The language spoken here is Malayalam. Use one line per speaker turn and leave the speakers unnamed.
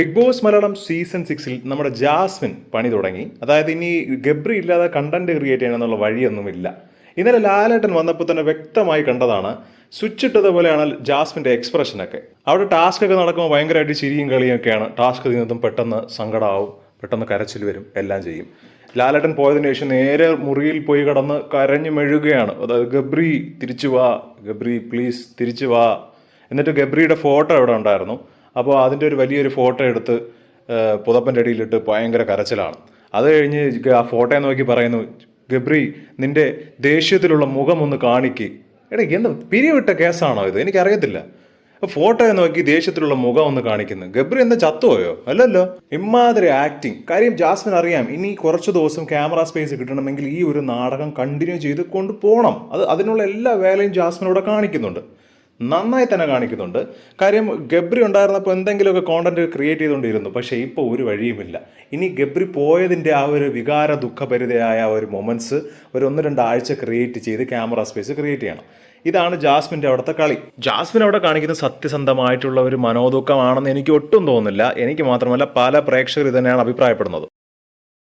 ബിഗ് ബോസ് മലയാളം സീസൺ സിക്സിൽ നമ്മുടെ ജാസ്മിൻ പണി തുടങ്ങി. അതായത് ഇനി ഗബ്രി ഇല്ലാതെ കണ്ടന്റ് ക്രിയേറ്റ് ചെയ്യണമെന്നുള്ള വഴിയൊന്നുമില്ല. ഇന്നലെ ലാലേട്ടൻ വന്നപ്പോൾ തന്നെ വ്യക്തമായി കണ്ടതാണ് സ്വിച്ച് ഇട്ടതുപോലെയാണ് ജാസ്മിന്റെ എക്സ്പ്രഷനൊക്കെ അവിടെ ടാസ്ക് ഒക്കെ നടക്കുമ്പോൾ ഭയങ്കരമായിട്ട് ചിരിയും കളിയൊക്കെയാണ് ടാസ്ക് തീർന്നതും പെട്ടെന്ന് സങ്കടമാവും പെട്ടെന്ന് കരച്ചിൽ വരും എല്ലാം ചെയ്യും. ലാലേട്ടൻ പോയതിനു ശേഷം നേരെ മുറിയിൽ പോയി കടന്ന് കരഞ്ഞു മെഴുകുകയാണ് അതായത് ഗബ്രി തിരിച്ചു വാ. ഗബ്രി പ്ലീസ് തിരിച്ചു വാ. എന്നിട്ട് ഗബ്രിയുടെ ഫോട്ടോ അവിടെ ഉണ്ടായിരുന്നു. അപ്പോൾ അതിന്റെ ഒരു വലിയൊരു ഫോട്ടോ എടുത്ത് പുതപ്പന്റെ അടിയിലിട്ട് ഭയങ്കര കരച്ചിലാണ്. അത് കഴിഞ്ഞ് ആ ഫോട്ടോയെ നോക്കി പറയുന്നു ഗബ്രി നിന്റെ ദേഷ്യത്തിലുള്ള മുഖം ഒന്ന് കാണിക്ക്. എടാ എന്ത് പിരിവിട്ട കേസാണോ ഇത്? എനിക്കറിയത്തില്ല. ഫോട്ടോയെ നോക്കി ദേഷ്യത്തിലുള്ള മുഖം ഒന്ന് കാണിക്കുന്നു. ഗബ്രി എന്താ ചത്തുപോയോ? അല്ലല്ലോ. ഇമ്മാതിരി ആക്ടിങ് കാര്യം ജാസ്മിൻ അറിയാം ഇനി കുറച്ച് ദിവസം ക്യാമറ സ്പേസ് കിട്ടണമെങ്കിൽ ഈ ഒരു നാടകം കണ്ടിന്യൂ ചെയ്ത് കൊണ്ടുപോകണം അത് അതിനുള്ള എല്ലാ വേലയും ജാസ്മിൻ ഇവിടെ കാണിക്കുന്നുണ്ട്. നന്നായി തന്നെ കാണിക്കുന്നുണ്ട്. കാര്യം ഗബ്രി ഉണ്ടായിരുന്നപ്പോൾ എന്തെങ്കിലുമൊക്കെ കോണ്ടന്റ് ക്രിയേറ്റ് ചെയ്തുകൊണ്ടിരുന്നു. പക്ഷേ ഇപ്പോൾ ഒരു വഴിയുമില്ല. ഇനി ഗബ്രി പോയതിന്റെ ആ ഒരു വികാര ദുഃഖപരിതയായ ആ ഒരു മൊമെന്റ്സ് ഒരു ഒന്ന് രണ്ടാഴ്ച ക്രിയേറ്റ് ചെയ്ത് ക്യാമറ സ്പേസ് ക്രിയേറ്റ് ചെയ്യണം. ഇതാണ് ജാസ്മിന്റെ അവിടുത്തെ കളി. ജാസ്മിൻ അവിടെ കാണിക്കുന്ന സത്യസന്ധമായിട്ടുള്ള ഒരു മനോദുഃഖമാണെന്ന് എനിക്ക് ഒട്ടും തോന്നുന്നില്ല. എനിക്ക് മാത്രമല്ല പല പ്രേക്ഷകർ തന്നെയാണ് അഭിപ്രായപ്പെടുന്നത്.